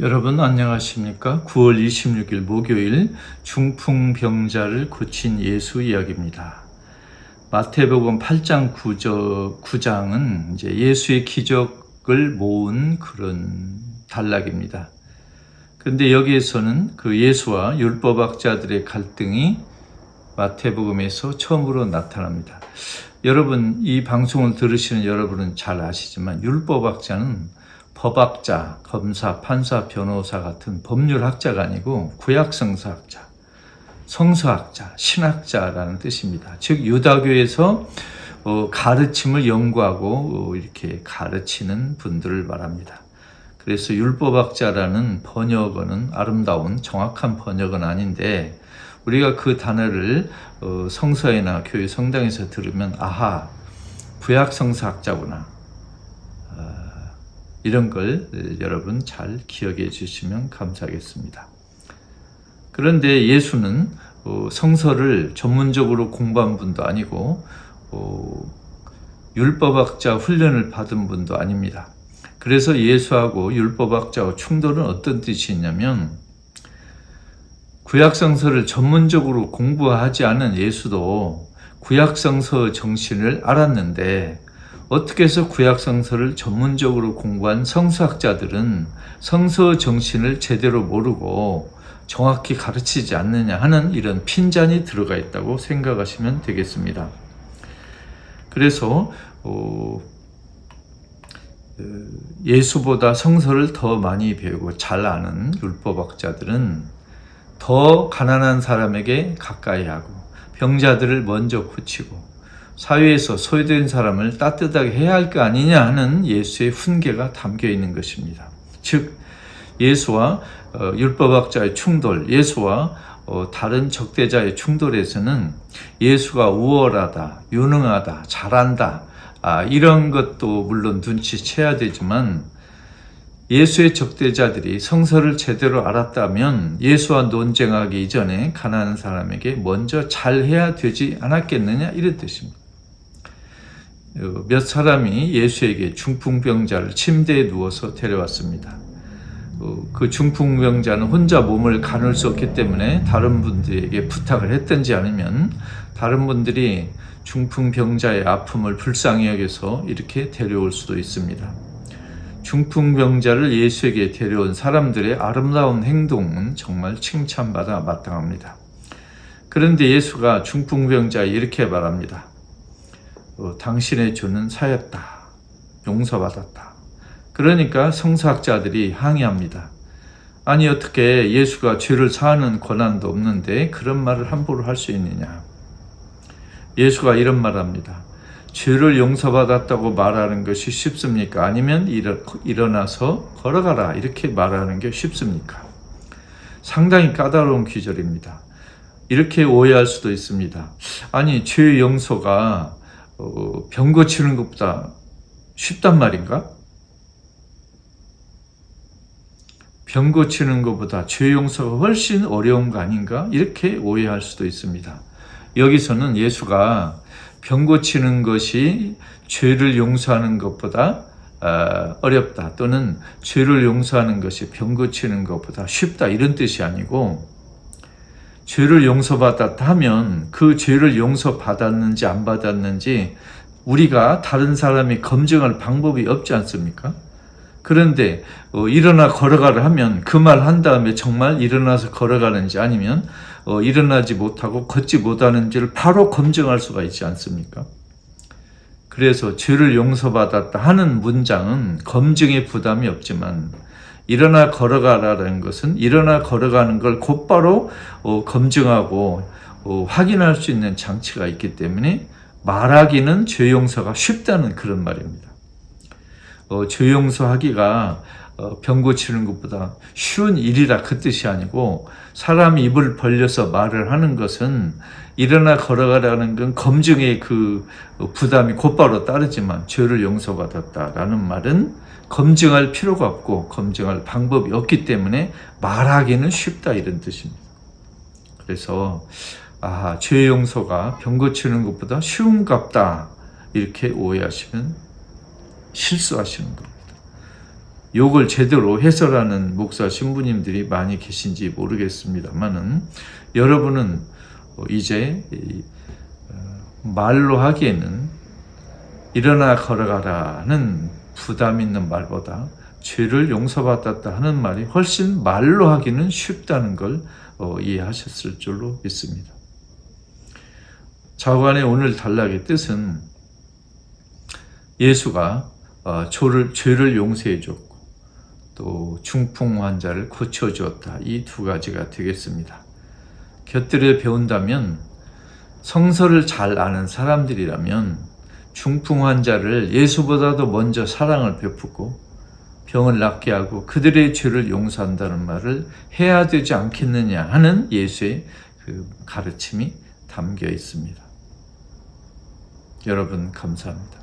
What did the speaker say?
여러분 안녕하십니까? 9월 26일 목요일 중풍병자를 고친 예수 이야기입니다. 마태복음 8장 9절, 9장은 이제 예수의 기적을 모은 그런 단락입니다. 그런데 여기에서는 그 예수와 율법학자들의 갈등이 마태복음에서 처음으로 나타납니다. 여러분 이 방송을 들으시는 여러분은 잘 아시지만 율법학자는 법학자, 검사, 판사, 변호사 같은 법률학자가 아니고 구약성서학자, 성서학자, 신학자라는 뜻입니다. 즉 유다교에서 어, 가르침을 연구하고 어, 이렇게 가르치는 분들을 말합니다. 그래서 율법학자라는 번역어는 아름다운 정확한 번역은 아닌데 우리가 그 단어를 어, 성서에나 교회 성당에서 들으면 아하 구약 성서학자구나 이런 걸 여러분 잘 기억해 주시면 감사하겠습니다. 그런데 예수는 어, 성서를 전문적으로 공부한 분도 아니고 어, 율법학자 훈련을 받은 분도 아닙니다. 그래서 예수하고 율법학자와 충돌은 어떤 뜻이 있냐면 구약성서를 전문적으로 공부하지 않은 예수도 구약성서 정신을 알았는데 어떻게 해서 구약성서를 전문적으로 공부한 성서학자들은 성서 정신을 제대로 모르고 정확히 가르치지 않느냐 하는 이런 핀잔이 들어가 있다고 생각하시면 되겠습니다. 그래서 어, 그 예수보다 성서를 더 많이 배우고 잘 아는 율법학자들은 더 가난한 사람에게 가까이 하고 병자들을 먼저 고치고 사회에서 소외된 사람을 따뜻하게 해야 할 거 아니냐 하는 예수의 훈계가 담겨 있는 것입니다. 즉 예수와 어, 율법학자의 충돌, 예수와 어, 다른 적대자의 충돌에서는 예수가 우월하다, 유능하다, 잘한다 아, 이런 것도 물론 눈치채야 되지만 예수의 적대자들이 성서를 제대로 알았다면 예수와 논쟁하기 이전에 가난한 사람에게 먼저 잘해야 되지 않았겠느냐 이런 뜻입니다. 어, 몇 사람이 예수에게 중풍병자를 침대에 누워서 데려왔습니다. 어, 그 중풍병자는 혼자 몸을 가눌 수 없기 때문에 다른 분들에게 부탁을 했든지 아니면 다른 분들이 중풍병자의 아픔을 불쌍히 여겨서 이렇게 데려올 수도 있습니다. 중풍병자를 예수에게 데려온 사람들의 아름다운 행동은 정말 칭찬받아 마땅합니다. 그런데 예수가 중풍병자에 이렇게 말합니다. 어, 당신의 주는 사였다. 용서받았다. 그러니까 성사학자들이 항의합니다. 아니 어떻게 예수가 죄를 사하는 권한도 없는데 그런 말을 함부로 할 수 있느냐. 예수가 이런 말합니다. 죄를 용서받았다고 말하는 것이 쉽습니까? 아니면 일어, 일어나서 걸어가라 이렇게 말하는 게 쉽습니까? 상당히 까다로운 귀절입니다. 이렇게 오해할 수도 있습니다. 아니 죄 용서가 어, 병 고치는 것보다 쉽단 말인가? 병 고치는 것보다 죄 용서가 훨씬 어려운 거 아닌가? 이렇게 오해할 수도 있습니다. 여기서는 예수가 병 고치는 것이 죄를 용서하는 것보다 아, 어렵다 또는 죄를 용서하는 것이 병 고치는 것보다 쉽다 이런 뜻이 아니고 죄를 용서받았다 하면 그 죄를 용서받았는지 안 받았는지 우리가 다른 사람이 검증할 방법이 없지 않습니까? 그런데 어, 일어나 걸어가를 하면 그 말 한 다음에 정말 일어나서 걸어가는지 아니면 어, 일어나지 못하고 걷지 못하는지를 바로 검증할 수가 있지 않습니까? 그래서 죄를 용서받았다 하는 문장은 검증의 부담이 없지만 일어나 걸어가라는 것은 일어나 걸어가는 걸 곧바로 어, 검증하고 어, 확인할 수 있는 장치가 있기 때문에 말하기는 죄 용서가 쉽다는 그런 말입니다. 어, 죄 용서하기가 어, 병 고치는 것보다 쉬운 일이라 그 뜻이 아니고 사람이 입을 벌려서 말을 하는 것은 일어나 걸어가라는 건 검증의 그 부담이 곧바로 따르지만 죄를 용서받았다라는 말은 검증할 필요가 없고 검증할 방법이 없기 때문에 말하기는 쉽다 이런 뜻입니다. 그래서 아, 죄 용서가 병 고치는 것보다 쉬운 갑다 이렇게 오해하시면 실수하시는 겁니다. 욕을 제대로 해설하는 목사 신부님들이 많이 계신지 모르겠습니다만은 여러분은 어, 이제 이, 어, 말로 하기에는 일어나 걸어가라는 부담 있는 말보다 죄를 용서받았다 하는 말이 훨씬 말로 하기는 쉽다는 걸 어, 이해하셨을 줄로 믿습니다. 자관의 오늘 단락의 뜻은 예수가 어, 죄를 용서해 줬고 또 중풍 환자를 고쳐 주었다. 이 두 가지가 되겠습니다. 곁들여 배운다면 성서를 잘 아는 사람들이라면 중풍 환자를 예수보다도 먼저 사랑을 베푸고 병을 낫게 하고 그들의 죄를 용서한다는 말을 해야 되지 않겠느냐 하는 예수의 그 가르침이 담겨 있습니다. 여러분 감사합니다.